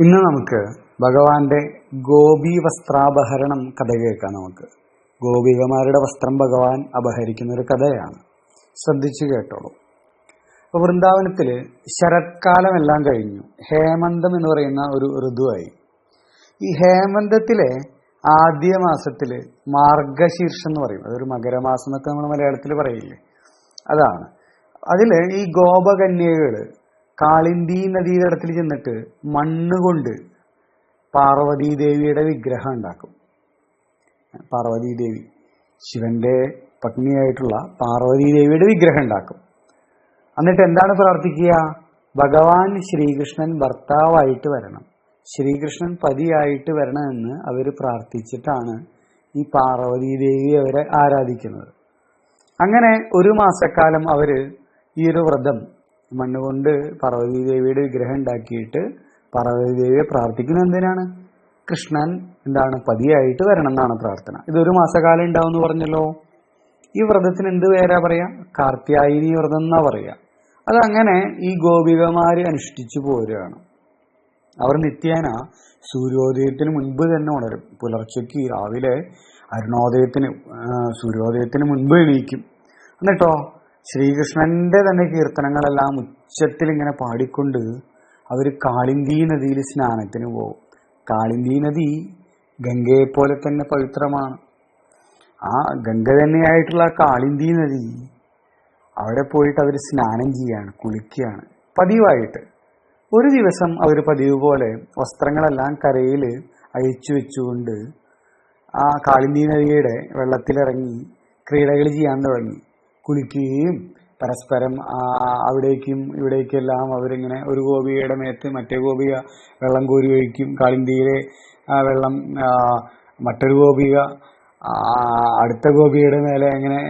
ഇന്ന് നമുക്ക് ഭഗവാന്റെ ഗോപി വസ്ത്രാപഹരണം കഥ കേൾക്കാം നമുക്ക്. ഗോപികമാരുടെ വസ്ത്രം ഭഗവാൻ അപഹരിക്കുന്ന ഒരു കഥയാണ്. ശ്രദ്ധിച്ചു കേട്ടോളൂ. അപ്പൊ വൃന്ദാവനത്തിൽ ശരത്കാലം എല്ലാം കഴിഞ്ഞു. ഹേമന്തം എന്ന് പറയുന്ന ഒരു ഋതുവായി. ഈ ഹേമന്തത്തിലെ ആദ്യ മാസത്തിൽ മാർഗശീർഷം എന്ന് പറയും. അതൊരു മകരമാസം എന്നൊക്കെ നമ്മൾ മലയാളത്തിൽ പറയില്ലേ? അതാണ്. അതിൽ ഈ ഗോപകന്യകൾ കാളിന്തി നദീതടത്തിൽ ചെന്നിട്ട് മണ്ണ് കൊണ്ട് പാർവതീ ദേവിയുടെ വിഗ്രഹം ഉണ്ടാക്കും. പാർവതീ ദേവി ശിവന്റെ പത്നിയായിട്ടുള്ള പാർവതീ ദേവിയുടെ വിഗ്രഹം ഉണ്ടാക്കും. എന്നിട്ട് എന്താണ് പ്രാർത്ഥിക്കുക? ഭഗവാൻ ശ്രീകൃഷ്ണൻ ഭർത്താവായിട്ട് വരണം. ശ്രീകൃഷ്ണൻ പതിയായിട്ട് വരണമെന്ന് അവർ പ്രാർത്ഥിച്ചിട്ടാണ് ഈ പാർവതീ ദേവി അവരെ ആരാധിക്കുന്നത്. അങ്ങനെ ഒരു മാസക്കാലം അവർ ഈ ഒരു വ്രതം മണ്ണുകൊണ്ട് പാർവതി ദേവിയുടെ വിഗ്രഹം ഉണ്ടാക്കിയിട്ട് പാർവതി ദേവിയെ പ്രാർത്ഥിക്കുന്നത് എന്തിനാണ്? കൃഷ്ണൻ എന്താണ്? പതിയായിട്ട് വരണം എന്നാണ് പ്രാർത്ഥന. ഇതൊരു മാസകാലം ഉണ്ടാവും എന്ന് പറഞ്ഞല്ലോ. ഈ വ്രതത്തിന് എന്ത് പേരാ പറയാ? കാർത്യായനി വ്രതം എന്നാ പറയാ. അതങ്ങനെ ഈ ഗോപികമാര് അനുഷ്ഠിച്ചു പോരുകയാണ്. അവർ നിത്യേന സൂര്യോദയത്തിന് മുൻപ് തന്നെ ഉണരും. പുലർച്ചയ്ക്ക് രാവിലെ അരുണോദയത്തിന് സൂര്യോദയത്തിന് മുൻപ് എണീക്കും. എന്നിട്ടോ? ശ്രീകൃഷ്ണന്റെ തന്നെ കീർത്തനങ്ങളെല്ലാം ഉച്ചത്തിൽ ഇങ്ങനെ പാടിക്കൊണ്ട് അവർ കാളിന്തി നദിയിൽ സ്നാനത്തിന് പോകും കാളിന്തി നദി ഗംഗയെ പോലെ തന്നെ പവിത്രമാണ്. ആ ഗംഗ തന്നെയായിട്ടുള്ള കാളിന്തി നദി അവിടെ പോയിട്ട് അവർ സ്നാനം ചെയ്യാണ് കുളിക്കുകയാണ്. പതിവായിട്ട്. ഒരു ദിവസം അവർ പതിവ് പോലെ വസ്ത്രങ്ങളെല്ലാം കരയിൽ അഴിച്ചു വെച്ചുകൊണ്ട് ആ കാളിന്തി നദിയുടെ വെള്ളത്തിലിറങ്ങി ക്രീഡകൾ ചെയ്യാൻ തുടങ്ങി. കുളിക്കുകയും പരസ്പരം അവിടേക്കും ഇവിടേക്കെല്ലാം അവരിങ്ങനെ ഒരു ഗോപികയുടെ മേത്ത് മറ്റേ ഗോപിക വെള്ളം കോരി ഒഴിക്കും. കാളിന്തിയിലെ വെള്ളം മറ്റൊരു ഗോപിക അടുത്ത ഗോപിയുടെ മേലെ അങ്ങനെ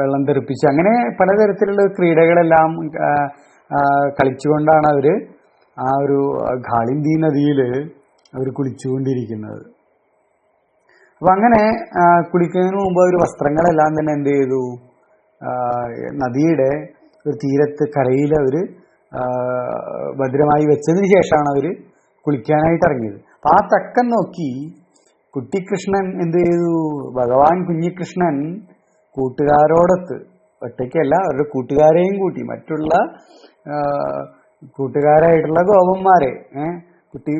വെള്ളം തെറിപ്പിച്ച് അങ്ങനെ പലതരത്തിലുള്ള ക്രീഡകളെല്ലാം കളിച്ചുകൊണ്ടാണ് അവർ ആ ഒരു ഖാളിന്തി നദിയിൽ അവർ കുളിച്ചുകൊണ്ടിരിക്കുന്നത്. അപ്പൊ അങ്ങനെ കുളിക്കുന്നതിന് മുമ്പ് അവർ വസ്ത്രങ്ങളെല്ലാം തന്നെ എന്ത് ചെയ്തു? നദിയുടെ ഒരു തീരത്ത് കരയിൽ ആ, ഭദ്രമായി വെച്ചതിന് ശേഷമാണ് അവർ കുളിക്കാനായിട്ട് ഇറങ്ങിയത്. അപ്പൊ ആ തക്കം നോക്കി കുട്ടിക്കൃഷ്ണൻ എന്ത് ചെയ്തു? ഭഗവാൻ കുഞ്ഞികൃഷ്ണൻ കൂട്ടുകാരോടൊത്ത് ഒറ്റയ്ക്കല്ല അവരുടെ കൂട്ടുകാരെയും കൂട്ടി മറ്റുള്ള കൂട്ടുകാരായിട്ടുള്ള ഗോപന്മാരെ കുട്ടി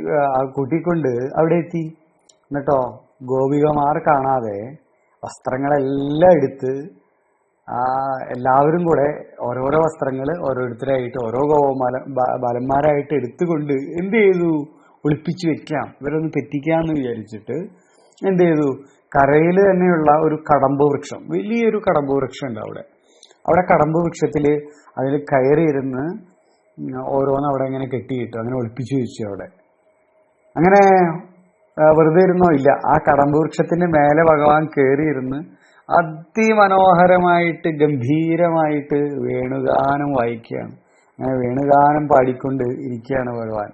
കൂട്ടിക്കൊണ്ട് അവിടെ എത്തി. എന്നിട്ടോ ഗോപികമാർ കാണാതെ വസ്ത്രങ്ങളെല്ലാം എടുത്ത് എല്ലാവരും കൂടെ ഓരോരോ വസ്ത്രങ്ങൾ ഓരോരുത്തരായിട്ട് ഓരോ ഗോപമാല ബ- ബാലന്മാരായിട്ട് എടുത്തുകൊണ്ട് എന്ത് ചെയ്തു ഒളിപ്പിച്ചു വെക്കാം. ഇവരൊന്ന് തെറ്റിക്കാന്ന് വിചാരിച്ചിട്ട് എന്ത് ചെയ്തു കരയിൽ തന്നെയുള്ള ഒരു കടമ്പ് വൃക്ഷം വലിയൊരു കടമ്പ് വൃക്ഷം ഉണ്ട് അവിടെ. അവിടെ കടമ്പ് വൃക്ഷത്തിൽ അതിൽ കയറിയിരുന്ന് ഓരോന്ന് അവിടെ ഇങ്ങനെ കെട്ടിയിട്ടു അങ്ങനെ ഒളിപ്പിച്ചു വെച്ചു അവിടെ. അങ്ങനെ ആ, വെറുതെ ഇരുന്നോ? ഇല്ല. ആ കടമ്പ് വൃക്ഷത്തിന്റെ മേലെ ഭഗവാൻ കയറിയിരുന്ന് അതിമനോഹരമായിട്ട് ഗംഭീരമായിട്ട് വേണുഗാനം വായിക്കുകയാണ്. അങ്ങനെ വേണുഗാനം പാടിക്കൊണ്ട് ഇരിക്കുകയാണ് ഭഗവാൻ.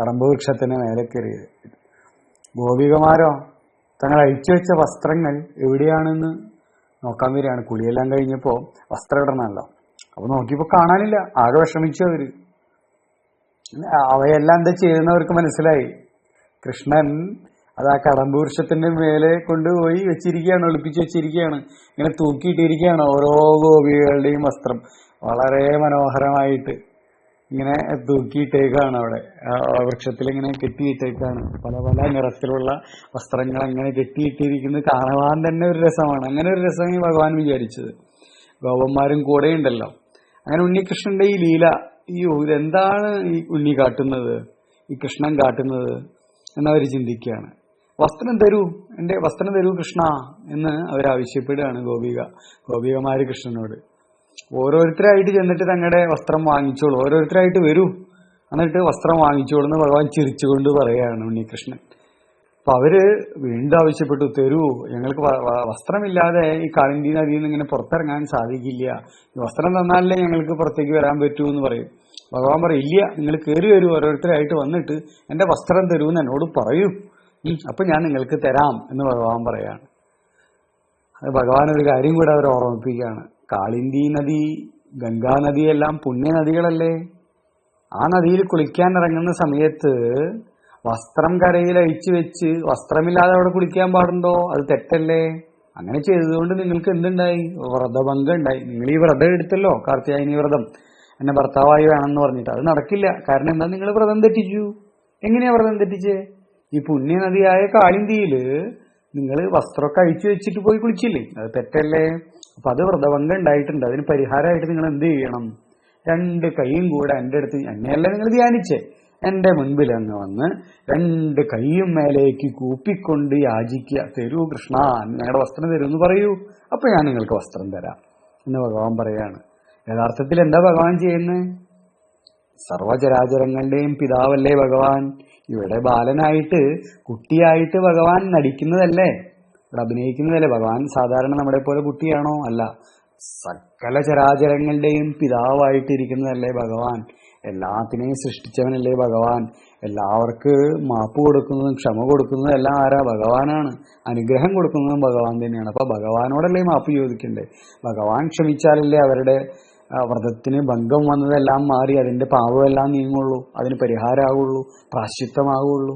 കടമ്പ വൃക്ഷത്തിന് മേലെ കയറിയത്. ഗോപികമാരോ തങ്ങൾ അഴിച്ചു വെച്ച വസ്ത്രങ്ങൾ എവിടെയാണെന്ന് നോക്കാൻ വരികയാണ്. കുളിയെല്ലാം കഴിഞ്ഞപ്പോ വസ്ത്രം ഇടണമല്ലോ. അപ്പൊ നോക്കിയപ്പോ കാണാനില്ല. ആകെ വിഷമിച്ചു അവർ. അവയെല്ലാം എന്താ ചെയ്യുന്നവർക്ക് മനസ്സിലായി. കൃഷ്ണൻ അത് ആ കടമ്പ് വൃക്ഷത്തിന്റെ മേലെ കൊണ്ടുപോയി വെച്ചിരിക്കുകയാണ് ഒളിപ്പിച്ച് വെച്ചിരിക്കുകയാണ്. ഇങ്ങനെ തൂക്കിയിട്ടിരിക്കുകയാണ് ഓരോ ഗോപികളുടെയും വസ്ത്രം. വളരെ മനോഹരമായിട്ട് ഇങ്ങനെ തൂക്കിയിട്ടേക്കാണ് അവിടെ. വൃക്ഷത്തിൽ ഇങ്ങനെ കെട്ടിയിട്ടേക്കാണ്. പല പല നിറത്തിലുള്ള വസ്ത്രങ്ങൾ അങ്ങനെ കെട്ടിയിട്ടിരിക്കുന്നത് കാണുവാൻ തന്നെ ഒരു രസമാണ്. അങ്ങനെ ഒരു രസം ഈ ഭഗവാൻ വിചാരിച്ചത്. ഗോപന്മാരും കൂടെ ഉണ്ടല്ലോ. അങ്ങനെ ഉണ്ണികൃഷ്ണന്റെ ഈ ലീല ഈ ഇതെന്താണ് ഈ ഉണ്ണി കാട്ടുന്നത്? ഈ കൃഷ്ണൻ കാട്ടുന്നത് എന്നവർ ചിന്തിക്കുകയാണ്. വസ്ത്രം തരൂ എന്റെ വസ്ത്രം തരൂ കൃഷ്ണ എന്ന് അവർ ആവശ്യപ്പെടുകയാണ് ഗോപിക ഗോപികമാര് കൃഷ്ണനോട്. ഓരോരുത്തരായിട്ട് ചെന്നിട്ട് തങ്ങളുടെ വസ്ത്രം വാങ്ങിച്ചോളൂ ഓരോരുത്തരായിട്ട് വരൂ എന്നിട്ട് വസ്ത്രം വാങ്ങിച്ചോളൂ എന്ന് ഭഗവാൻ ചിരിച്ചുകൊണ്ട് പറയുകയാണ് ഉണ്ണികൃഷ്ണൻ. അപ്പൊ അവർ വീണ്ടും ആവശ്യപ്പെട്ടു തരൂ ഞങ്ങൾക്ക് വസ്ത്രമില്ലാതെ ഈ കാളിന്തി നദിയിൽ നിന്ന് ഇങ്ങനെ പുറത്തിറങ്ങാൻ സാധിക്കില്ല. വസ്ത്രം തന്നാലേ ഞങ്ങൾക്ക് പുറത്തേക്ക് വരാൻ പറ്റൂ എന്ന് പറയും. ഭഗവാൻ പറയും ഇല്ല നിങ്ങൾ കയറി വരൂ ഓരോരുത്തരായിട്ട് വന്നിട്ട് എന്റെ വസ്ത്രം തരൂ എന്ന് എന്നോട് പറയൂ. അപ്പൊ ഞാൻ നിങ്ങൾക്ക് തരാം എന്ന് ഭഗവാൻ പറയാണ്. അത് ഭഗവാൻ ഒരു കാര്യം കൂടെ അവർ ഓർമ്മിപ്പിക്കുകയാണ്. കാളിന്തി നദി ഗംഗാ നദിയെല്ലാം പുണ്യ നദികളല്ലേ? ആ നദിയിൽ കുളിക്കാൻ ഇറങ്ങുന്ന സമയത്ത് വസ്ത്രം കരയിൽ അഴിച്ചു വെച്ച് വസ്ത്രമില്ലാതെ അവിടെ കുളിക്കാൻ പാടുണ്ടോ? അത് തെറ്റല്ലേ? അങ്ങനെ ചെയ്തതുകൊണ്ട് നിങ്ങൾക്ക് എന്തുണ്ടായി? വ്രതഭംഗം ഉണ്ടായി നിങ്ങൾ ഈ വ്രതം എടുത്തല്ലോ കാർത്തികായനി വ്രതം. എന്നെ ഭർത്താവായി വേണമെന്ന് പറഞ്ഞിട്ട്. അത് നടക്കില്ല. കാരണം എന്താ നിങ്ങൾ വ്രതം തെറ്റിച്ചു? എങ്ങനെയാ വ്രതം തെറ്റിച്ചേ? ഈ പുണ്യനദിയായ കാളിന്തിയിൽ നിങ്ങൾ വസ്ത്രമൊക്കെ അഴിച്ചു വെച്ചിട്ട് പോയി കുളിച്ചില്ലേ? അത് തെറ്റല്ലേ? അപ്പൊ അത് വ്രതഭംഗം ഉണ്ടായിട്ടുണ്ട്. അതിന് പരിഹാരമായിട്ട് നിങ്ങൾ എന്ത് ചെയ്യണം? രണ്ട് കൈയും കൂടെ എന്റെ അടുത്ത് എന്നെയല്ല നിങ്ങൾ ധ്യാനിച്ചേ? എന്റെ മുൻപിൽ അങ്ങ് വന്ന് രണ്ട് കൈയും മേലേക്ക് കൂപ്പിക്കൊണ്ട് യാചിക്കുക. തരൂ കൃഷ്ണ ഞങ്ങളുടെ വസ്ത്രം തരൂ എന്ന് പറയൂ. അപ്പൊ ഞാൻ നിങ്ങൾക്ക് വസ്ത്രം തരാം എന്ന് ഭഗവാൻ പറയാണ്. യഥാർത്ഥത്തിൽ എന്താ ഭഗവാൻ ചെയ്യുന്നത് സർവചരാചരങ്ങളുടെയും പിതാവല്ലേ ഭഗവാൻ. ഇവിടെ ബാലനായിട്ട് കുട്ടിയായിട്ട് ഭഗവാൻ നടിക്കുന്നതല്ലേ? ഇവിടെ അഭിനയിക്കുന്നതല്ലേ? ഭഗവാൻ സാധാരണ നമ്മളെ പോലെ കുട്ടിയാണോ? അല്ല. സകല ചരാചരങ്ങളുടെയും പിതാവായിട്ടിരിക്കുന്നതല്ലേ ഭഗവാൻ. എല്ലാത്തിനെയും സൃഷ്ടിച്ചവനല്ലേ ഭഗവാൻ. എല്ലാവർക്ക് മാപ്പ് കൊടുക്കുന്നതും ക്ഷമ കൊടുക്കുന്നതും എല്ലാം ആരാ? ഭഗവാനാണ്. അനുഗ്രഹം കൊടുക്കുന്നതും ഭഗവാൻ തന്നെയാണ്. അപ്പൊ ഭഗവാനോടല്ലേ മാപ്പ് ചോദിക്കണ്ടേ? ഭഗവാൻ ക്ഷമിച്ചാലല്ലേ അവരുടെ വ്രതത്തിന് ഭംഗം വന്നതെല്ലാം മാറി അതിന്റെ പാവമെല്ലാം നീങ്ങുള്ളൂ അതിന് പരിഹാരമാകുള്ളൂ പ്രാശ്ചിത്തമാകുള്ളൂ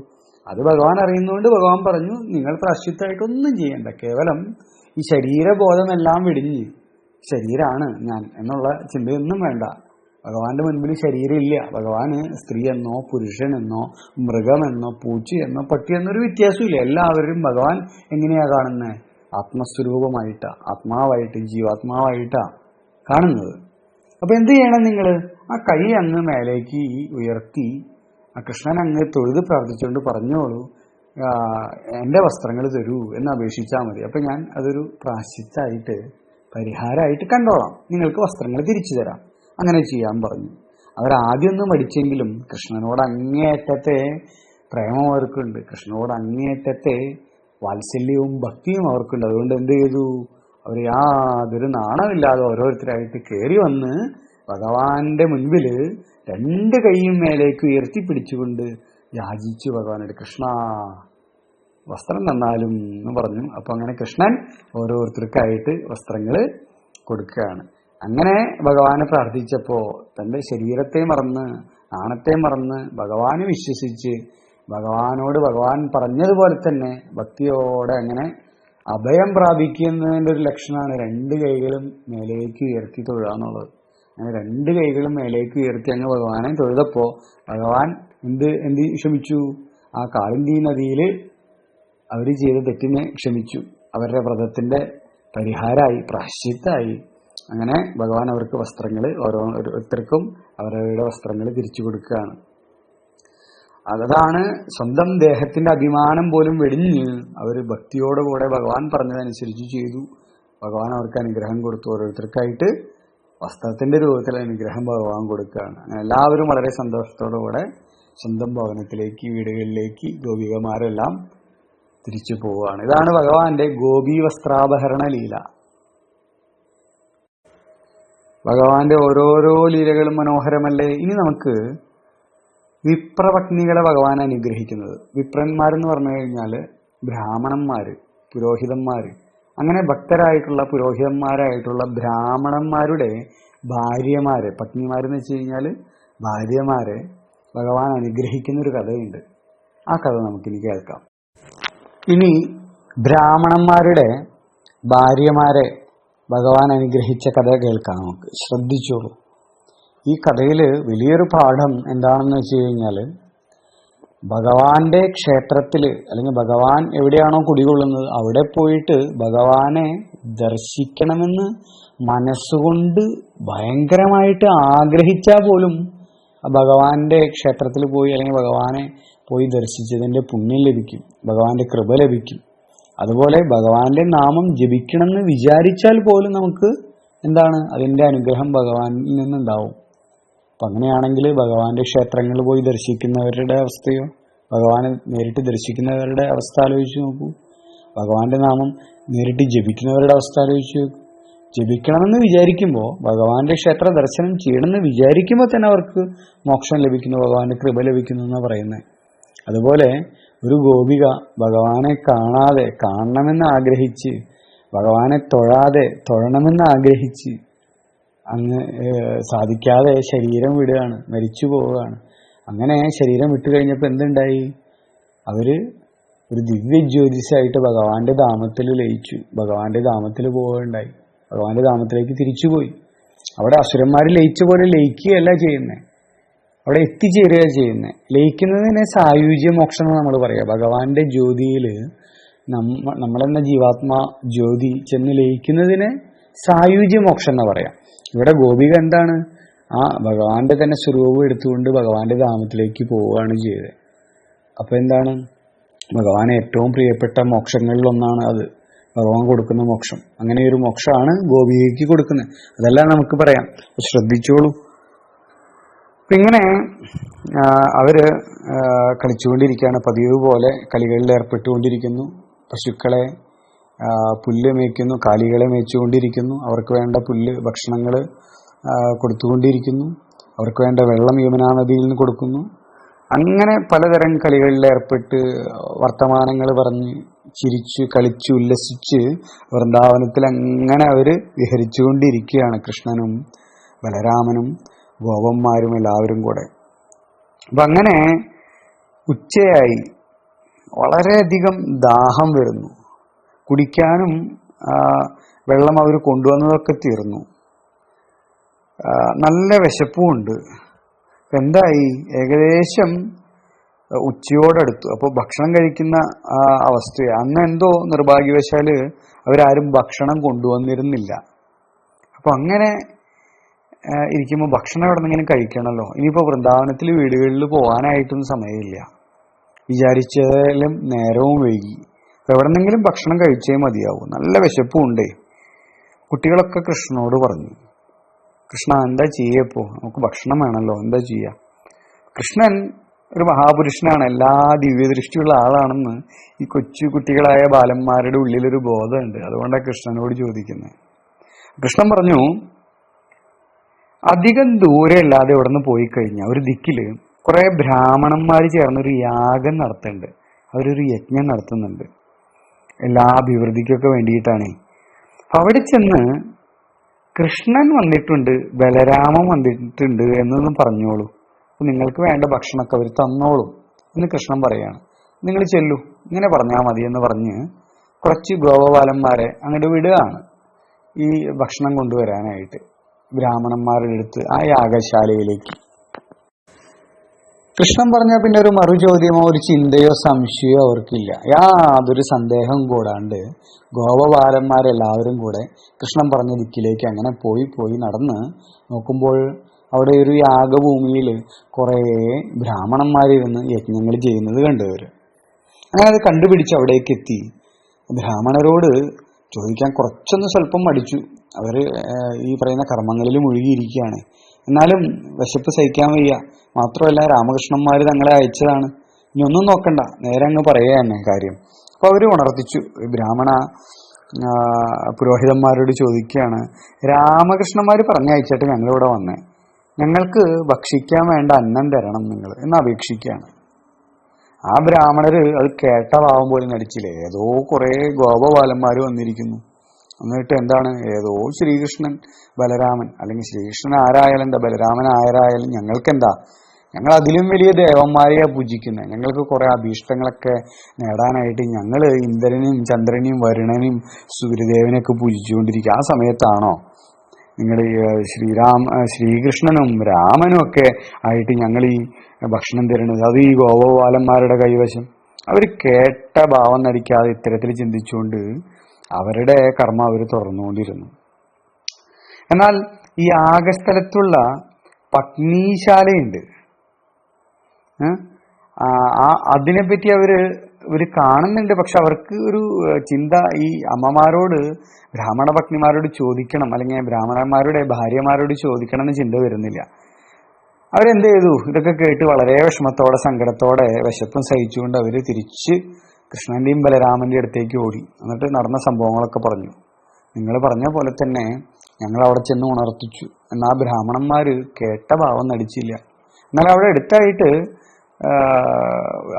അത് ഭഗവാൻ അറിയുന്നതുകൊണ്ട് ഭഗവാൻ പറഞ്ഞു നിങ്ങൾ പ്രാശ്ചിത്തമായിട്ടൊന്നും ചെയ്യണ്ട കേവലം ഈ ശരീരബോധമെല്ലാം വിടിഞ്ഞ് ശരീരമാണ് ഞാൻ എന്നുള്ള ചിന്തയൊന്നും വേണ്ട. ഭഗവാന്റെ മുൻപിൽ ശരീരമില്ല. ഭഗവാന് സ്ത്രീ എന്നോ പുരുഷൻ എന്നോ മൃഗമെന്നോ പൂച്ച എന്നോ പട്ടി എന്നൊരു വ്യത്യാസമില്ല. എല്ലാവരും ഭഗവാൻ എങ്ങനെയാ കാണുന്നത് ആത്മസ്വരൂപമായിട്ടാ ആത്മാവായിട്ട് ജീവാത്മാവായിട്ടാ കാണുന്നത്. അപ്പൊ എന്ത് ചെയ്യണം നിങ്ങൾ ആ കൈ അങ്ങ് മേലേക്ക് ഉയർത്തി ആ കൃഷ്ണൻ അങ്ങ് തൊഴുത് പ്രാർത്ഥിച്ചുകൊണ്ട് പറഞ്ഞോളൂ ആ, എന്റെ വസ്ത്രങ്ങൾ തരൂ എന്ന് അപേക്ഷിച്ചാൽ മതി. അപ്പൊ ഞാൻ അതൊരു പ്രാശിച്ചായിട്ട് പരിഹാരമായിട്ട് കണ്ടോളാം. നിങ്ങൾക്ക് വസ്ത്രങ്ങൾ തിരിച്ചു തരാം. അങ്ങനെ ചെയ്യാൻ പറഞ്ഞു. അവരാദ്യമൊന്നും മടിച്ചെങ്കിലും കൃഷ്ണനോട് അങ്ങേയറ്റത്തെ പ്രേമം അവർക്കുണ്ട്. കൃഷ്ണനോട് അങ്ങേയറ്റത്തെ വാത്സല്യവും ഭക്തിയും അവർക്കുണ്ട്. അതുകൊണ്ട് എന്ത് ചെയ്തു? അവർ യാതൊരു നാണമില്ലാതെ ഓരോരുത്തരായിട്ട് കയറി വന്ന് ഭഗവാന്റെ മുൻപിൽ രണ്ട് കൈയും മേലേക്ക് ഉയർത്തി പിടിച്ചുകൊണ്ട് യാചിച്ചു ഭഗവാനോട് കൃഷ്ണ വസ്ത്രം തന്നാലും എന്ന് പറഞ്ഞു. അപ്പൊ അങ്ങനെ കൃഷ്ണൻ ഓരോരുത്തർക്കായിട്ട് വസ്ത്രങ്ങൾ കൊടുക്കുകയാണ്. അങ്ങനെ ഭഗവാനെ പ്രാർത്ഥിച്ചപ്പോ തന്റെ ശരീരത്തെ മറന്ന് നാണത്തെ മറന്ന് ഭഗവാനെ വിശ്വസിച്ച് ഭഗവാനോട് ഭഗവാൻ പറഞ്ഞതുപോലെ തന്നെ ഭക്തിയോടെ അങ്ങനെ അഭയം പ്രാപിക്കുന്നതിന്റെ ഒരു ലക്ഷണമാണ് രണ്ട് കൈകളും മേലേക്ക് ഉയർത്തി തൊഴുക എന്നുള്ളത് അങ്ങനെ രണ്ട് കൈകളും മേലേക്ക് ഉയർത്തി അങ്ങ് ഭഗവാനെ തൊഴുതപ്പോ ഭഗവാൻ എന്ത് എന്ത് ക്ഷമിച്ചു? ആ കാളിന്തി നദിയിൽ അവർ ചെയ്ത തെറ്റിനെ ക്ഷമിച്ചു. അവരുടെ വ്രതത്തിന്റെ പരിഹാരമായി പ്രാശ്ചിത്തായി. അങ്ങനെ ഭഗവാൻ അവർക്ക് വസ്ത്രങ്ങൾ ഓരോരുത്തർക്കും അവരവരുടെ വസ്ത്രങ്ങൾ തിരിച്ചു കൊടുക്കുകയാണ്. അതാണ് സ്വന്തം ദേഹത്തിന്റെ അഭിമാനം പോലും വെടിഞ്ഞ് അവർ ഭക്തിയോടുകൂടെ ഭഗവാൻ പറഞ്ഞതനുസരിച്ച് ചെയ്തു. ഭഗവാൻ അവർക്ക് അനുഗ്രഹം കൊടുത്തു. ഓരോരുത്തർക്കായിട്ട് വസ്ത്രത്തിന്റെ രൂപത്തിൽ അനുഗ്രഹം ഭഗവാൻ കൊടുക്കുകയാണ്. എല്ലാവരും വളരെ സന്തോഷത്തോടുകൂടെ സ്വന്തം ഭവനത്തിലേക്ക് വീടുകളിലേക്ക് ഗോപികമാരെല്ലാം തിരിച്ചു പോവുകയാണ്. ഇതാണ് ഭഗവാന്റെ ഗോപി വസ്ത്രാപഹരണ ലീല. ഭഗവാന്റെ ഓരോരോ ലീലകളും മനോഹരമല്ലേ? ഇനി നമുക്ക് വിപ്രപത്നികളെ ഭഗവാൻ അനുഗ്രഹിക്കുന്നത്. വിപ്രന്മാരെന്ന് പറഞ്ഞു കഴിഞ്ഞാൽ ബ്രാഹ്മണന്മാര് പുരോഹിതന്മാര്. അങ്ങനെ ഭക്തരായിട്ടുള്ള പുരോഹിതന്മാരായിട്ടുള്ള ബ്രാഹ്മണന്മാരുടെ ഭാര്യമാരെ പത്നിമാരെന്ന് വെച്ച് കഴിഞ്ഞാൽ ഭാര്യമാരെ ഭഗവാൻ അനുഗ്രഹിക്കുന്ന ഒരു കഥയുണ്ട്. ആ കഥ നമുക്കിനി കേൾക്കാം. ഇനി ബ്രാഹ്മണന്മാരുടെ ഭാര്യമാരെ ഭഗവാൻ അനുഗ്രഹിച്ച കഥ കേൾക്കാം നമുക്ക്. ശ്രദ്ധിച്ചോളൂ. ഈ കഥയിൽ വലിയൊരു പാഠം എന്താണെന്ന് വെച്ച് കഴിഞ്ഞാൽ ഭഗവാന്റെ ക്ഷേത്രത്തിൽ അല്ലെങ്കിൽ ഭഗവാൻ എവിടെയാണോ കുടികൊള്ളുന്നത് അവിടെ പോയിട്ട് ഭഗവാനെ ദർശിക്കണമെന്ന് മനസ്സുകൊണ്ട് ഭയങ്കരമായിട്ട് ആഗ്രഹിച്ചാൽ പോലും ഭഗവാന്റെ ക്ഷേത്രത്തിൽ പോയി അല്ലെങ്കിൽ ഭഗവാനെ പോയി ദർശിച്ചതിന്റെ പുണ്യം ലഭിക്കും ഭഗവാന്റെ കൃപ ലഭിക്കും. അതുപോലെ ഭഗവാന്റെ നാമം ജപിക്കണമെന്ന് വിചാരിച്ചാൽ പോലും നമുക്ക് എന്താണ് അതിന്റെ അനുഗ്രഹം ഭഗവാനിൽ നിന്നുണ്ടാവും. അപ്പൊ അങ്ങനെയാണെങ്കിൽ ഭഗവാന്റെ ക്ഷേത്രങ്ങൾ പോയി ദർശിക്കുന്നവരുടെ അവസ്ഥയോ? ഭഗവാനെ നേരിട്ട് ദർശിക്കുന്നവരുടെ അവസ്ഥ ആലോചിച്ച് നോക്കൂ. ഭഗവാന്റെ നാമം നേരിട്ട് ജപിക്കുന്നവരുടെ അവസ്ഥ ആലോചിച്ച് നോക്കൂ. ജപിക്കണമെന്ന് വിചാരിക്കുമ്പോൾ ഭഗവാന്റെ ക്ഷേത്ര ദർശനം ചെയ്യണമെന്ന് വിചാരിക്കുമ്പോൾ തന്നെ അവർക്ക് മോക്ഷം ലഭിക്കുന്നു ഭഗവാന്റെ കൃപ ലഭിക്കുന്നു എന്നാണ് പറയുന്നത് അതുപോലെ ഒരു ഗോപിക ഭഗവാനെ കാണാതെ കാണണമെന്ന് ആഗ്രഹിച്ച് ഭഗവാനെ തൊഴാതെ തൊഴണമെന്ന് ആഗ്രഹിച്ച് അങ്ങ് സാധിക്കാതെ ശരീരം വിടുകയാണ് മരിച്ചു പോവുകയാണ്. അങ്ങനെ ശരീരം വിട്ടു കഴിഞ്ഞപ്പോൾ എന്തുണ്ടായി? അവർ ഒരു ദിവ്യ ജ്യോതിഷായിട്ട് ഭഗവാന്റെ ധാമത്തിൽ ലയിച്ചു. ഭഗവാന്റെ ധാമത്തിൽ പോവുകയുണ്ടായി. ഭഗവാന്റെ ധാമത്തിലേക്ക് തിരിച്ചുപോയി. അവിടെ അസുരന്മാർ ലയിച്ച പോലെ ലയിക്കുകയല്ല ചെയ്യുന്നത് അവിടെ എത്തിച്ചേരുക ചെയ്യുന്നത് ലയിക്കുന്നതിനെ സായുജ്യ മോക്ഷം നമ്മൾ പറയാം ഭഗവാന്റെ ജ്യോതിയിൽ നമ്മ നമ്മളെന്ന ജീവാത്മാ ജ്യോതി ചെന്ന് ലയിക്കുന്നതിന് സായുജ്യ മോക്ഷം എന്ന് പറയാം. ഇവിടെ ഗോപിക എന്താണ്? ആ ഭഗവാന്റെ തന്നെ സ്വരൂപം എടുത്തുകൊണ്ട് ഭഗവാന്റെ ധാമത്തിലേക്ക് പോവുകയാണ് ചെയ്തത്. അപ്പൊ എന്താണ്? ഭഗവാൻ ഏറ്റവും പ്രിയപ്പെട്ട മോക്ഷങ്ങളിൽ ഒന്നാണ് അത്. ഭഗവാൻ കൊടുക്കുന്ന മോക്ഷം. അങ്ങനെ ഒരു മോക്ഷമാണ് ഗോപികയ്ക്ക് കൊടുക്കുന്നത്. അതെല്ലാം നമുക്ക് പറയാം. ശ്രദ്ധിച്ചോളൂ. ഇങ്ങനെ അവർ കളിച്ചുകൊണ്ടിരിക്കുകയാണ്. പതിവ് പോലെ കളികളിൽ ഏർപ്പെട്ടുകൊണ്ടിരിക്കുന്നു. പശുക്കളെ പുല്ല് മേയ്ക്കുന്നു കാലികളെ മേച്ചുകൊണ്ടിരിക്കുന്നു അവർക്ക് വേണ്ട പുല്ല് ഭക്ഷണങ്ങൾ കൊടുത്തുകൊണ്ടിരിക്കുന്നു. അവർക്ക് വേണ്ട വെള്ളം യമുനാ നദിയിൽ നിന്ന് കൊടുക്കുന്നു. അങ്ങനെ പലതരം കളികളിൽ ഏർപ്പെട്ട് വർത്തമാനങ്ങൾ പറഞ്ഞ് ചിരിച്ച് കളിച്ച് ഉല്ലസിച്ച് വൃന്ദാവനത്തിൽ അങ്ങനെ അവർ വിഹരിച്ചുകൊണ്ടിരിക്കുകയാണ് കൃഷ്ണനും ബലരാമനും ഗോപന്മാരും എല്ലാവരും കൂടെ. അപ്പൊ അങ്ങനെ ഉച്ചയായി. വളരെയധികം ദാഹം വരുന്നു. കുടിക്കാനും വെള്ളം അവർ കൊണ്ടുവന്നതൊക്കെ തീർന്നു. നല്ല വിശപ്പുമുണ്ട്. എന്തായി? ഏകദേശം ഉച്ചയോടടുത്തു. അപ്പോൾ ഭക്ഷണം കഴിക്കുന്ന അവസ്ഥയെ. അന്ന് എന്തോ നിർഭാഗ്യവശാൽ അവരാരും ഭക്ഷണം കൊണ്ടുവന്നിരുന്നില്ല. അപ്പോൾ അങ്ങനെ ഇരിക്കുമ്പോൾ ഭക്ഷണം ഇവിടെ നിന്ന് ഇങ്ങനെ കഴിക്കണമല്ലോ ഇനിയിപ്പോൾ വൃന്ദാവനത്തിൽ വീടുകളിൽ പോകാനായിട്ടൊന്നും സമയമില്ല. വിചാരിച്ചാലും നേരവും വൈകി. അപ്പൊ എവിടെന്നെങ്കിലും ഭക്ഷണം കഴിച്ചേ മതിയാവും. നല്ല വിശപ്പും ഉണ്ടേ കുട്ടികളൊക്കെ കൃഷ്ണനോട് പറഞ്ഞു. കൃഷ്ണ എന്താ ചെയ്യപ്പോ നമുക്ക് ഭക്ഷണം വേണമല്ലോ എന്താ ചെയ്യാ? കൃഷ്ണൻ ഒരു മഹാപുരുഷനാണ്. എല്ലാ ദിവ്യദൃഷ്ടിയുള്ള ആളാണെന്ന് ഈ കൊച്ചു കുട്ടികളായ ബാലന്മാരുടെ ഉള്ളിലൊരു ബോധമുണ്ട്. അതുകൊണ്ടാണ് കൃഷ്ണനോട് ചോദിക്കുന്നത്. കൃഷ്ണൻ പറഞ്ഞു അധികം ദൂരെ അല്ലാതെ ഇവിടെ നിന്ന് പോയി കഴിഞ്ഞാൽ ഒരു ദിക്കിൽ കുറെ ബ്രാഹ്മണന്മാർ ചേർന്നൊരു യാഗം നടത്തുന്നുണ്ട്. അവരൊരു യജ്ഞം നടത്തുന്നുണ്ട്. എല്ലാ അഭിവൃദ്ധിക്കൊക്കെ വേണ്ടിയിട്ടാണ്. അവിടെ ചെന്ന് കൃഷ്ണൻ വന്നിട്ടുണ്ട് ബലരാമൻ വന്നിട്ടുണ്ട് എന്നൊന്നും പറഞ്ഞോളൂ. നിങ്ങൾക്ക് വേണ്ട ഭക്ഷണമൊക്കെ അവർ തന്നോളും എന്ന് കൃഷ്ണൻ പറയാണ്. നിങ്ങൾ ചെല്ലു ഇങ്ങനെ പറഞ്ഞാൽ മതി എന്ന് പറഞ്ഞ് കുറച്ച് ഗോപബാലന്മാരെ അങ്ങോട്ട് വിടുകയാണ് ഈ ഭക്ഷണം കൊണ്ടുവരാനായിട്ട്. ബ്രാഹ്മണന്മാരുടെ അടുത്ത് ആ യാഗശാലയിലേക്ക്. കൃഷ്ണൻ പറഞ്ഞ പിന്നെ ഒരു മറു ചോദ്യമോ ഒരു ചിന്തയോ സംശയമോ അവർക്കില്ല. യാതൊരു സന്ദേഹം കൂടാണ്ട് ഗോപബാലന്മാരെല്ലാവരും കൂടെ കൃഷ്ണൻ പറഞ്ഞ ദിക്കിലേക്ക് അങ്ങനെ പോയി പോയി നടന്ന് നോക്കുമ്പോൾ അവിടെ ഒരു യാഗഭൂമിയിൽ കുറേ ബ്രാഹ്മണന്മാരിരുന്ന് യജ്ഞങ്ങൾ ചെയ്യുന്നത് കണ്ടവര്. അങ്ങനെ അത് കണ്ടുപിടിച്ച് അവിടേക്ക് എത്തി. ബ്രാഹ്മണരോട് ചോദിക്കാൻ കുറച്ചൊന്ന് സ്വല്പം മടിച്ചു. അവർ ഈ പറയുന്ന കർമ്മങ്ങളിൽ മുഴുകിയിരിക്കുകയാണ്. എന്നാലും വിശപ്പ് സഹിക്കാൻ വയ്യ. മാത്രമല്ല രാമകൃഷ്ണന്മാർ തങ്ങളെ അയച്ചതാണ്. ഇനി ഒന്നും നോക്കണ്ട. നേരെ അങ്ങ് പറയുക തന്നെ കാര്യം. അപ്പൊ അവർ ഉണർത്തിച്ചു. ബ്രാഹ്മണ പുരോഹിതന്മാരോട് ചോദിക്കുകയാണ്. രാമകൃഷ്ണന്മാർ പറഞ്ഞയച്ചിട്ട് ഞങ്ങളിവിടെ വന്നേ. ഞങ്ങൾക്ക് ഭക്ഷിക്കാൻ വേണ്ട അന്നം തരണം നിങ്ങൾ എന്ന് അപേക്ഷിക്കുകയാണ്. ആ ബ്രാഹ്മണര് അത് കേട്ട ഭാവം പോലും നടിച്ചില്ലേ ഏതോ കുറെ ഗോപബാലന്മാർ വന്നിരിക്കുന്നു. എന്നിട്ട് എന്താണ്? ഏതോ ശ്രീകൃഷ്ണൻ ബലരാമൻ. അല്ലെങ്കിൽ ശ്രീകൃഷ്ണൻ ആരായാലും എന്താ? ബലരാമൻ ആരായാലും ഞങ്ങൾക്ക് എന്താ ഞങ്ങൾ അതിലും വലിയ ദേവന്മാരെയാ പൂജിക്കുന്നത് ഞങ്ങൾക്ക് കുറെ അഭീഷ്ടങ്ങളൊക്കെ നേടാനായിട്ട് ഞങ്ങൾ ഇന്ദ്രനെയും ചന്ദ്രനെയും വരുണനെയും സൂര്യദേവനെയൊക്കെ പൂജിച്ചുകൊണ്ടിരിക്കുക ആ സമയത്താണോ? നിങ്ങൾ ശ്രീരാം ശ്രീകൃഷ്ണനും രാമനും ഒക്കെ ആയിട്ട് ഞങ്ങൾ ഈ ഭക്ഷണം തരുന്നത്. അത് ഈ ഗോപബാലന്മാരുടെ കൈവശം. അവർ കേട്ട ഭാവം നടിക്കാതെ ഇത്തരത്തിൽ ചിന്തിച്ചുകൊണ്ട് അവരുടെ കർമ്മ അവർ തുറന്നുകൊണ്ടിരുന്നു. എന്നാൽ ഈ ആകസ്ഥലത്തുള്ള പത്നീശാലയുണ്ട്. അതിനെപ്പറ്റി അവർ ഇവർ കാണുന്നുണ്ട്. പക്ഷെ അവർക്ക് ഒരു ചിന്ത ഈ അമ്മമാരോട് ബ്രാഹ്മണ പത്നിമാരോട് ചോദിക്കണം. അല്ലെങ്കിൽ ബ്രാഹ്മണന്മാരുടെ ഭാര്യമാരോട് ചോദിക്കണം എന്ന് ചിന്ത വരുന്നില്ല. അവരെന്ത് ചെയ്തു? ഇതൊക്കെ കേട്ട് വളരെ വിഷമത്തോടെ സങ്കടത്തോടെ വിശപ്പും സഹിച്ചുകൊണ്ട് അവർ തിരിച്ച് കൃഷ്ണന്റെയും ബലരാമന്റെ അടുത്തേക്ക് ഓടി. എന്നിട്ട് നടന്ന സംഭവങ്ങളൊക്കെ പറഞ്ഞു. നിങ്ങൾ പറഞ്ഞ പോലെ തന്നെ ഞങ്ങൾ അവിടെ ചെന്ന് ഉണർത്തിച്ചു. എന്നാൽ ബ്രാഹ്മണന്മാര് കേട്ട ഭാവം നടിച്ചില്ല. എന്നാൽ അവിടെ അടുത്തായിട്ട്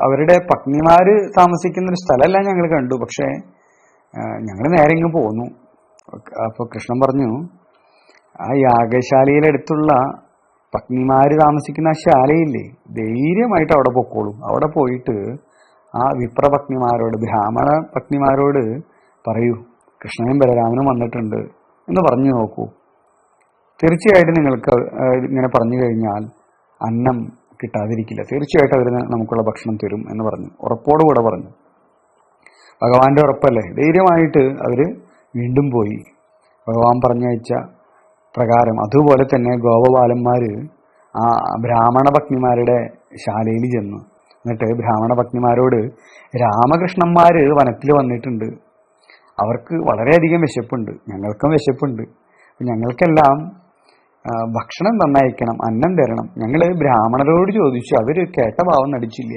അവരുടെ പത്നിമാര് താമസിക്കുന്ന ഒരു സ്ഥലമല്ല ഞങ്ങൾ കണ്ടു. പക്ഷേ ഞങ്ങൾ നേരെ ഇങ്ങ് പോന്നു. അപ്പോൾ കൃഷ്ണൻ പറഞ്ഞു ആ യാഗശാലയുടെ അടുത്തുള്ള പത്നിമാര് താമസിക്കുന്ന ആ ശാലയില്ലേ? ധൈര്യമായിട്ട് അവിടെ പൊക്കോളും. അവിടെ പോയിട്ട് ആ വിപ്രപത്നിമാരോട് ബ്രാഹ്മണ പത്നിമാരോട് പറയൂ കൃഷ്ണനും ബലരാമനും വന്നിട്ടുണ്ട് എന്ന് പറഞ്ഞു നോക്കൂ. തീർച്ചയായിട്ടും നിങ്ങൾക്ക് ഇങ്ങനെ പറഞ്ഞു കഴിഞ്ഞാൽ അന്നം കിട്ടാതിരിക്കില്ല. തീർച്ചയായിട്ടും അവർ നമുക്കുള്ള ഭക്ഷണം തരും എന്ന് പറഞ്ഞു. ഉറപ്പോടുകൂടെ പറഞ്ഞു. ഭഗവാന്റെ ഉറപ്പല്ലേ? ധൈര്യമായിട്ട് അവർ വീണ്ടും പോയി. ഭഗവാൻ പറഞ്ഞയച്ച പ്രകാരം അതുപോലെ തന്നെ ഗോപബാലന്മാര് ആ ബ്രാഹ്മണ പത്നിമാരുടെ ശാലയിൽ ചെന്നു. എന്നിട്ട് ബ്രാഹ്മണ പത്നിമാരോട് രാമകൃഷ്ണന്മാര് വനത്തിൽ വന്നിട്ടുണ്ട്. അവർക്ക് വളരെയധികം വിശപ്പുണ്ട്. ഞങ്ങൾക്കും വിശപ്പുണ്ട്. ഞങ്ങൾക്കെല്ലാം ഭക്ഷണം നന്നായിരിക്കണം അന്നം തരണം. ഞങ്ങൾ ബ്രാഹ്മണരോട് ചോദിച്ചു. അവർ കേട്ട ഭാവം നടിച്ചില്ല.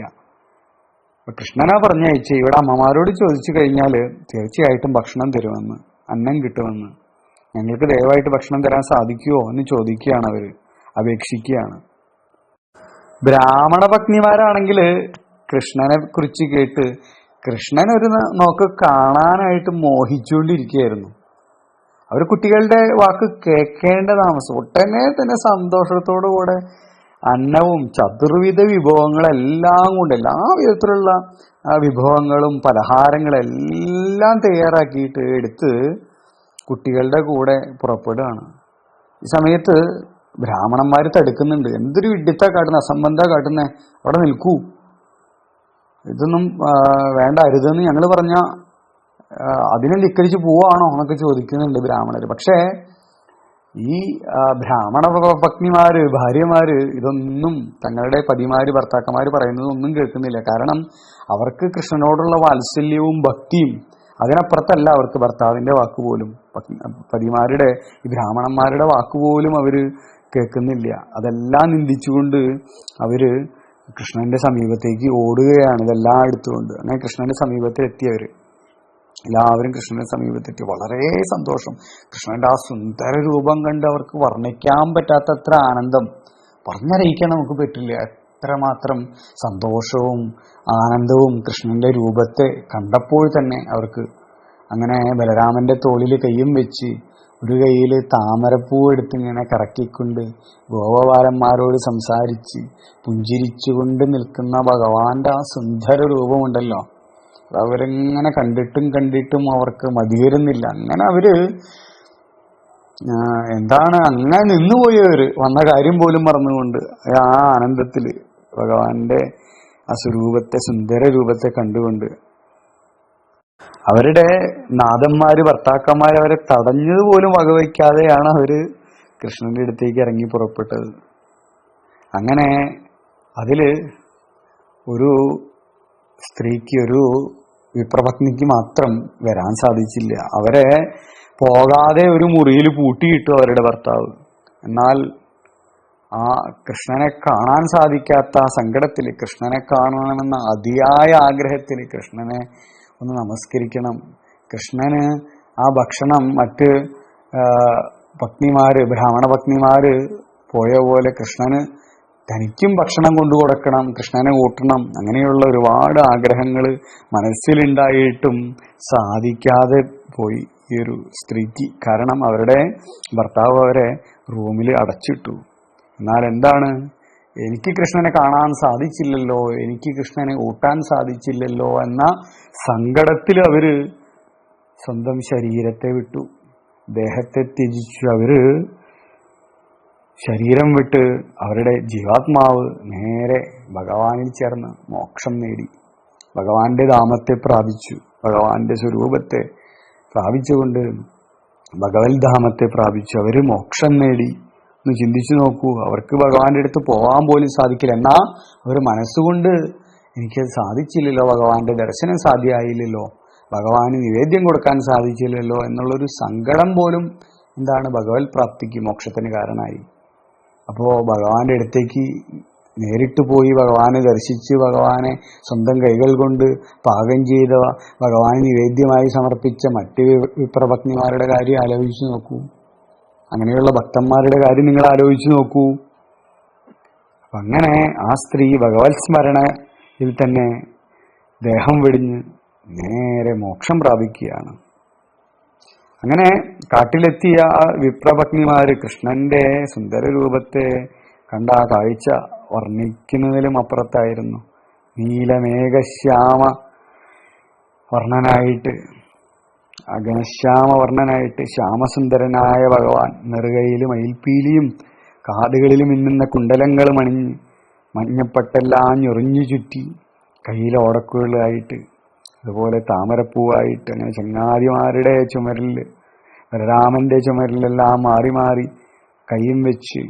കൃഷ്ണനാ പറഞ്ഞയച്ച് ഇവിടെ അമ്മമാരോട് ചോദിച്ചു കഴിഞ്ഞാൽ തീർച്ചയായിട്ടും ഭക്ഷണം തരുമെന്ന് അന്നം കിട്ടുമെന്ന്. ഞങ്ങൾക്ക് ദയവായിട്ട് ഭക്ഷണം തരാൻ സാധിക്കുമോ എന്ന് ചോദിക്കുകയാണ് അവർ അപേക്ഷിക്കുകയാണ്. ബ്രാഹ്മണ പത്നിമാരാണെങ്കിൽ കൃഷ്ണനെ കുറിച്ച് കേട്ട് കൃഷ്ണൻ ഒരു നോക്ക് കാണാനായിട്ട് മോഹിച്ചുകൊണ്ടിരിക്കുകയായിരുന്നു. അവർ കുട്ടികളുടെ വാക്ക് കേൾക്കേണ്ട താമസം. ഒട്ടനെ തന്നെ സന്തോഷത്തോടു കൂടെ അന്നവും ചതുർവിധ വിഭവങ്ങളെല്ലാം കൊണ്ട് എല്ലാ വിധത്തിലുള്ള വിഭവങ്ങളും പലഹാരങ്ങളെല്ലാം തയ്യാറാക്കിയിട്ട് എടുത്ത് കുട്ടികളുടെ കൂടെ പുറപ്പെടുകയാണ്. ഈ സമയത്ത് ബ്രാഹ്മണന്മാർ തടുക്കുന്നുണ്ട്. എന്തൊരു വിഡ്ഢിത്ത കാട്ടുന്ന അസംബന്ധ കാട്ടുന്നേ. അവിടെ നിൽക്കൂ. ഇതൊന്നും വേണ്ട അരുതെന്ന് ഞങ്ങൾ പറഞ്ഞ അതിനെ ധിക്കരിച്ച് പോവാണോ എന്നൊക്കെ ചോദിക്കുന്നുണ്ട് ബ്രാഹ്മണർ പക്ഷേ ഈ ബ്രാഹ്മണ പത്നിമാര് ഭാര്യമാര് ഇതൊന്നും തങ്ങളുടെ പതിമാര് ഭർത്താക്കന്മാര് പറയുന്നതൊന്നും കേൾക്കുന്നില്ല. കാരണം അവർക്ക് കൃഷ്ണനോടുള്ള വാത്സല്യവും ഭക്തിയും അതിനപ്പുറത്തല്ല അവർക്ക് ഭർത്താവിന്റെ വാക്ക് പോലും. പതിമാരുടെ ഈ ബ്രാഹ്മണന്മാരുടെ വാക്ക് പോലും അവർ കേൾക്കുന്നില്ല. അതെല്ലാം നിന്ദിച്ചുകൊണ്ട് അവർ കൃഷ്ണന്റെ സമീപത്തേക്ക് ഓടുകയാണ്. ഇതെല്ലാം എടുത്തുകൊണ്ട് അങ്ങനെ കൃഷ്ണന്റെ സമീപത്തിൽ എത്തിയവര് എല്ലാവരും കൃഷ്ണന്റെ സമീപത്തെത്തി. വളരെ സന്തോഷം. കൃഷ്ണന്റെ ആ സുന്ദര രൂപം കണ്ട് അവർക്ക് വർണിക്കാൻ പറ്റാത്തത്ര ആനന്ദം. പറഞ്ഞറിയിക്കാൻ നമുക്ക് പറ്റില്ല. എത്രമാത്രം സന്തോഷവും ആനന്ദവും കൃഷ്ണന്റെ രൂപത്തെ കണ്ടപ്പോൾ തന്നെ അവർക്ക് അങ്ങനെ ബലരാമന്റെ തോളിൽ കയ്യും വെച്ച് ഒരു കയ്യിൽ താമരപ്പൂ എടുത്ത് ഇങ്ങനെ കറക്കിക്കൊണ്ട് ഗോപബാലന്മാരോട് സംസാരിച്ച് പുഞ്ചിരിച്ചുകൊണ്ട് നിൽക്കുന്ന ഭഗവാന്റെ ആ സുന്ദര രൂപമുണ്ടല്ലോ. അവരിങ്ങനെ കണ്ടിട്ടും കണ്ടിട്ടും അവർക്ക് മതിവരുന്നില്ല. അങ്ങനെ അവർ എന്താണ് അങ്ങനെ നിന്നുപോയവര് വന്ന കാര്യം പോലും മറന്നുകൊണ്ട് ആ ആനന്ദത്തിൽ ഭഗവാന്റെ ആ സ്വരൂപത്തെ സുന്ദര രൂപത്തെ കണ്ടുകൊണ്ട് അവരുടെ നാഥന്മാര് ഭർത്താക്കന്മാര് അവരെ തടഞ്ഞത് പോലും വകവയ്ക്കാതെയാണ് അവർ കൃഷ്ണന്റെ അടുത്തേക്ക് ഇറങ്ങി പുറപ്പെട്ടത്. അങ്ങനെ അതിൽ ഒരു സ്ത്രീക്ക് ഒരു വിപ്രപത്നിക്ക് മാത്രം വരാൻ സാധിച്ചില്ല. അവരെ പോകാതെ ഒരു മുറിയിൽ പൂട്ടിയിട്ടു അവരുടെ ഭർത്താവ്. എന്നാൽ ആ കൃഷ്ണനെ കാണാൻ സാധിക്കാത്ത സങ്കടത്തിൽ കൃഷ്ണനെ കാണണമെന്ന അതിയായ ആഗ്രഹത്തിൽ കൃഷ്ണനെ ഒന്ന് നമസ്കരിക്കണം. കൃഷ്ണന് ആ ഭക്ഷണം മറ്റ് പത്നിമാര് ബ്രാഹ്മണ പത്നിമാര് പോയ പോലെ കൃഷ്ണന് തനിക്കും ഭക്ഷണം കൊണ്ടു കൊടുക്കണം കൃഷ്ണനെ കൂട്ടണം അങ്ങനെയുള്ള ഒരുപാട് ആഗ്രഹങ്ങൾ മനസ്സിലുണ്ടായിട്ടും സാധിക്കാതെ പോയി ഈ ഒരു സ്ത്രീക്ക് കാരണം അവരുടെ ഭർത്താവ് അവരെ റൂമിൽ അടച്ചിട്ടു. എന്നാൽ എന്താണ്? എനിക്ക് കൃഷ്ണനെ കാണാൻ സാധിച്ചില്ലല്ലോ എനിക്ക് കൃഷ്ണനെ ഊട്ടാൻ സാധിച്ചില്ലല്ലോ എന്ന സങ്കടത്തിൽ അവർ സ്വന്തം ശരീരത്തെ വിട്ടു. ദേഹത്തെ ത്യജിച്ചു. അവർ ശരീരം വിട്ട് അവരുടെ ജീവാത്മാവ് നേരെ ഭഗവാനിൽ ചേർന്ന് മോക്ഷം നേടി. ഭഗവാന്റെ ധാമത്തെ പ്രാപിച്ചു. ഭഗവാന്റെ സ്വരൂപത്തെ പ്രാപിച്ചുകൊണ്ട് ഭഗവത് ധാമത്തെ പ്രാപിച്ചു. അവർ മോക്ഷം നേടി. ഒന്ന് ചിന്തിച്ചു നോക്കൂ. അവർക്ക് ഭഗവാന്റെ അടുത്ത് പോകാൻ പോലും സാധിക്കില്ല. എന്നാ അവർ മനസ്സുകൊണ്ട് എനിക്ക് സാധിച്ചില്ലല്ലോ. ഭഗവാന്റെ ദർശനം സാധ്യമായില്ലല്ലോ. ഭഗവാന് നിവേദ്യം കൊടുക്കാൻ സാധിച്ചില്ലല്ലോ എന്നുള്ളൊരു സങ്കടം പോലും എന്താണ് ഭഗവത് പ്രാപ്തിക്ക് മോക്ഷത്തിന് കാരണമായി. അപ്പോ ഭഗവാന്റെ അടുത്തേക്ക് നേരിട്ട് പോയി ഭഗവാനെ ദർശിച്ച് ഭഗവാനെ സ്വന്തം കൈകൾ കൊണ്ട് പാകം ചെയ്ത ഭഗവാന് നിവേദ്യമായി സമർപ്പിച്ച മറ്റ് വി- വിപ്രപത്നിമാരുടെ കാര്യം ആലോചിച്ചു നോക്കൂ. അങ്ങനെയുള്ള ഭക്തന്മാരുടെ കാര്യം നിങ്ങൾ ആലോചിച്ചു നോക്കൂ. അങ്ങനെ ആ സ്ത്രീ ഭഗവത് സ്മരണയിൽ തന്നെ ദേഹം വെടിഞ്ഞ് നേരെ മോക്ഷം പ്രാപിക്കുകയാണ്. അങ്ങനെ കാട്ടിലെത്തിയ ആ വിപ്രഭഗ്നിമാര് കൃഷ്ണന്റെ സുന്ദര രൂപത്തെ കണ്ട ആ കാഴ്ച വർണിക്കുന്നതിലും അപ്പുറത്തായിരുന്നു. നീലമേഘശ്യാമ വർണനായിട്ട് ആ ഘനശ്യാമ വർണനായിട്ട് ശ്യാമസുന്ദരനായ ഭഗവാൻ നെറുകയിലും മയിൽപ്പീലിയും കാടുകളിലും മിന്നുന്ന കുണ്ടലങ്ങളും അണിഞ്ഞ് മഞ്ഞപ്പട്ടെല്ലാം ഞൊറിഞ്ഞു ചുറ്റി കയ്യിൽ അതുപോലെ താമരപ്പൂവായിട്ട് അങ്ങനെ ചങ്ങാതിമാരുടെ ചുമരിൽ ബലരാമന്റെ ചുമരിലെല്ലാം മാറി മാറി കയ്യും വെച്ച്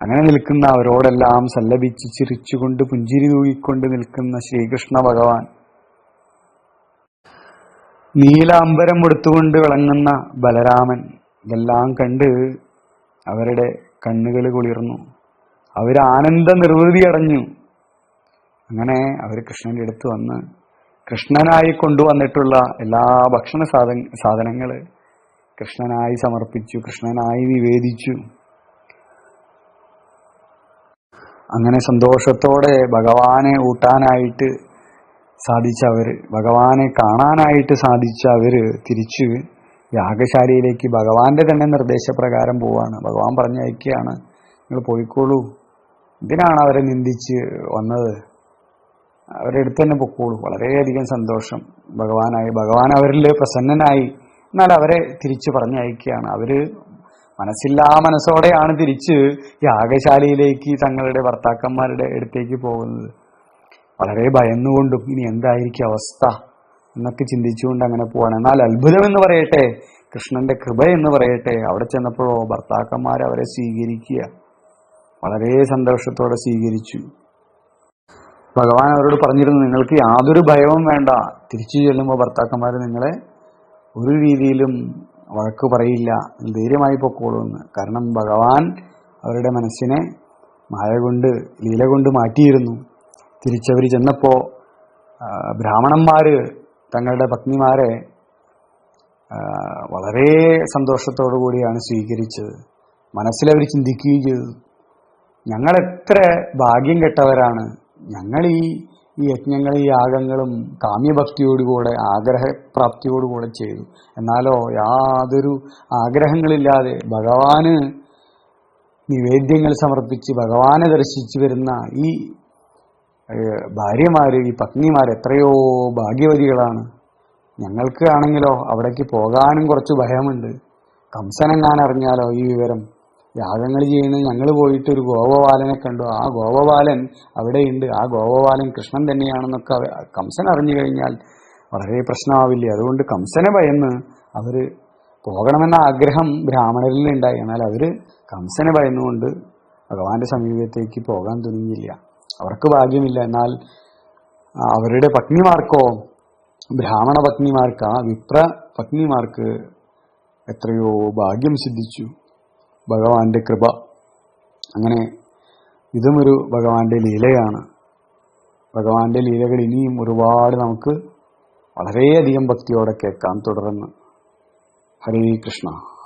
അങ്ങനെ നിൽക്കുന്ന അവരോടെല്ലാം സല്ലപിച്ച് ചിരിച്ചുകൊണ്ട് പുഞ്ചിരി തൂകിക്കൊണ്ട് നിൽക്കുന്ന ശ്രീകൃഷ്ണ ഭഗവാൻ നീലാംബരം എടുത്തുകൊണ്ട് വിളങ്ങുന്ന ബലരാമൻ ഇതെല്ലാം കണ്ട് അവരുടെ കണ്ണുകൾ കുളിർന്നു. അവർ ആനന്ദ നിർവൃതി അടഞ്ഞു. അങ്ങനെ അവർ കൃഷ്ണന്റെ അടുത്ത് വന്ന് കൃഷ്ണനായി കൊണ്ടുവന്നിട്ടുള്ള എല്ലാ ഭക്ഷണ സാധ സാധനങ്ങൾ കൃഷ്ണനായി സമർപ്പിച്ചു കൃഷ്ണനായി നിവേദിച്ചു. അങ്ങനെ സന്തോഷത്തോടെ ഭഗവാനെ ഊട്ടാനായിട്ട് സാധിച്ച അവർ ഭഗവാനെ കാണാനായിട്ട് സാധിച്ച അവർ തിരിച്ച് യാഗശാലയിലേക്ക് ഭഗവാന്റെ തന്നെ നിർദ്ദേശപ്രകാരം പോവാണ്. ഭഗവാൻ പറഞ്ഞയക്കുകയാണ് നിങ്ങൾ പോയിക്കോളൂ. എന്തിനാണ് അവരെ നിന്ദിച്ച് വന്നത്? അവരുടെ അടുത്ത് തന്നെ പൊക്കോളൂ. വളരെയധികം സന്തോഷം ഭഗവാനായി. ഭഗവാൻ അവരിൽ പ്രസന്നനായി. എന്നാൽ അവരെ തിരിച്ച് പറഞ്ഞയക്കുകയാണ്. അവർ മനസ്സില്ലാ മനസ്സോടെയാണ് തിരിച്ച് യാഗശാലയിലേക്ക് തങ്ങളുടെ ഭർത്താക്കന്മാരുടെ അടുത്തേക്ക് പോകുന്നത്. വളരെ ഭയന്നുകൊണ്ടും ഇനി എന്തായിരിക്കും അവസ്ഥ എന്നൊക്കെ ചിന്തിച്ചുകൊണ്ട് അങ്ങനെ പോവാണ്. എന്നാൽ അത്ഭുതം എന്ന് പറയട്ടെ കൃഷ്ണന്റെ കൃപ എന്ന് പറയട്ടെ അവിടെ ചെന്നപ്പോഴോ ഭർത്താക്കന്മാർ അവരെ സ്വീകരിക്കുക വളരെ സന്തോഷത്തോടെ സ്വീകരിച്ചു. ഭഗവാൻ അവരോട് പറഞ്ഞിരുന്നു നിങ്ങൾക്ക് യാതൊരു ഭയവും വേണ്ട. തിരിച്ചു ചെല്ലുമ്പോൾ ഭർത്താക്കന്മാർ നിങ്ങളെ ഒരു രീതിയിലും വഴക്ക് പറയില്ല ധൈര്യമായി പൊക്കോളൂ എന്ന് കാരണം ഭഗവാൻ അവരുടെ മനസ്സിനെ മായ കൊണ്ട് ലീല കൊണ്ട് മാറ്റിയിരുന്നു. തിരിച്ചവർ ചെന്നപ്പോ ബ്രാഹ്മണന്മാർ തങ്ങളുടെ പത്നിമാരെ വളരെ സന്തോഷത്തോടു കൂടിയാണ് സ്വീകരിച്ചത്. മനസ്സിലവർ ചിന്തിക്കുകയും ചെയ്തു. ഞങ്ങൾ എത്ര ഭാഗ്യം കെട്ടവരാണ്. ഞങ്ങൾ ഈ ഈ യജ്ഞങ്ങൾ ഈ യാഗങ്ങളും കാമ്യഭക്തിയോടുകൂടെ ആഗ്രഹപ്രാപ്തിയോടുകൂടെ ചെയ്തു. എന്നാലോ യാതൊരു ആഗ്രഹങ്ങളില്ലാതെ ഭഗവാന് നിവേദ്യങ്ങൾ സമർപ്പിച്ച് ഭഗവാനെ ദർശിച്ചു വരുന്ന ഈ ഭാര്യമാര് ഈ പത്നിമാർ എത്രയോ ഭാഗ്യവതികളാണ്. ഞങ്ങൾക്ക് ആണെങ്കിലോ അവിടേക്ക് പോകാനും കുറച്ച് ഭയമുണ്ട്. കംസനെങ്ങാൻ അറിഞ്ഞാലോ ഈ വിവരം? യാഗങ്ങൾ ചെയ്യുന്ന ഞങ്ങൾ പോയിട്ട് ഒരു ഗോപബാലനെ കണ്ടു. ആ ഗോപബാലൻ അവിടെയുണ്ട്. ആ ഗോപബാലൻ കൃഷ്ണൻ തന്നെയാണെന്നൊക്കെ കംസൻ അറിഞ്ഞു കഴിഞ്ഞാൽ വളരെ പ്രശ്നമാവില്ലേ? അതുകൊണ്ട് കംസനെ ഭയന്ന് അവർ പോകണമെന്ന ആഗ്രഹം ബ്രാഹ്മണരിൽ ഉണ്ടായി. എന്നാൽ അവർ കംസനെ ഭയന്നുകൊണ്ട് ഭഗവാന്റെ സമീപത്തേക്ക് പോകാൻ തുനിഞ്ഞില്ല. അവർക്ക് ഭാഗ്യമില്ല. എന്നാൽ അവരുടെ പത്നിമാർക്കോ ബ്രാഹ്മണ പത്നിമാർക്ക് ആ വിപ്ര പത്നിമാർക്ക് എത്രയോ ഭാഗ്യം സിദ്ധിച്ചു. ഭഗവാന്റെ കൃപ. അങ്ങനെ ഇതും ഒരു ഭഗവാന്റെ ലീലയാണ്. ഭഗവാന്റെ ലീലകൾ ഇനിയും ഒരുപാട് നമുക്ക് വളരെയധികം ഭക്തിയോടെ കേൾക്കാൻ തുടർന്ന്. ഹരേ കൃഷ്ണ.